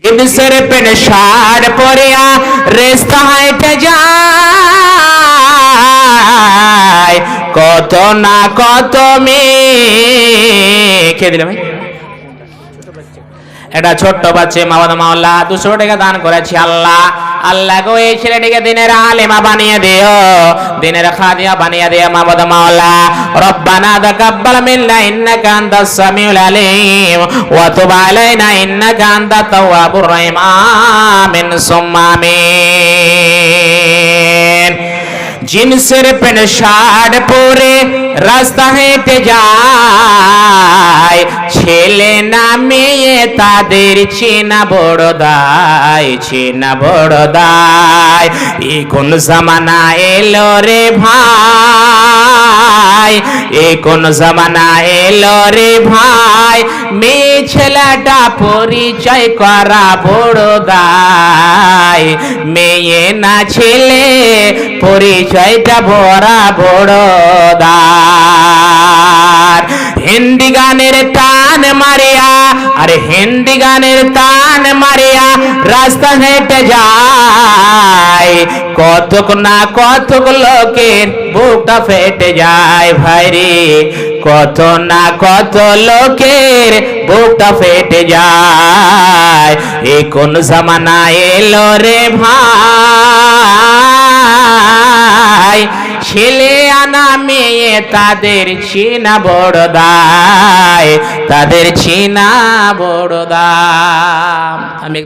জিন্সের পেন সার পরিয়া রেস্তা হাইটে যায়। কত না কত মেয়ে খেয়ে দিলাম এটা ছোট্ট বাচ্চা, মাওলানা মাওলা, দুশো টাকা দান করেছি আল্লাহ। আল্লাহ গো, এই ছেলেটিকে দিনের আলেমা বানিয়ে দিও। দিনের খাদিয়া বানিয়ে দিও মাবদ মাওলা। রব্বানা তাকাব্বাল মিন্না, ইন্নাকা আনতাস সামিউল আলিম। ওয়া তুব আলাইনা, ইন্নাকা আনতাত তাওয়াবুর রহিম আমিন সুম্মা আমিন। জিন্সের প্যান্ট, শার্ট পরে রাস্তা হেঁটে যায়। ছেলে না মেয়ে তাদের চেনা বড় দায়, চেনা বড় দায়। এ কোন জামানা এলো রে ভাই এ কোন জামানা এলো রে ভাই। মেয়ে ছেলেটা পরিচয় করা বড় দায়। মেয়ে না ছেলে, পরিচয়টা ভরা বড় দার আরে হিন্দি গানের টান মারিয়া রাস্তা হেঁটে যায়। কতক না কতক লোকের বুকটা ফেটে যায় ভাই রে। কত না কত লোকের বুকটা ফেটে যায়। এ কোন জামানা এলো রে ভাই। ছেলে আনা মেয়ে তাদের চিনা বড় দায় তাদের চিনা বড় দাম। আমি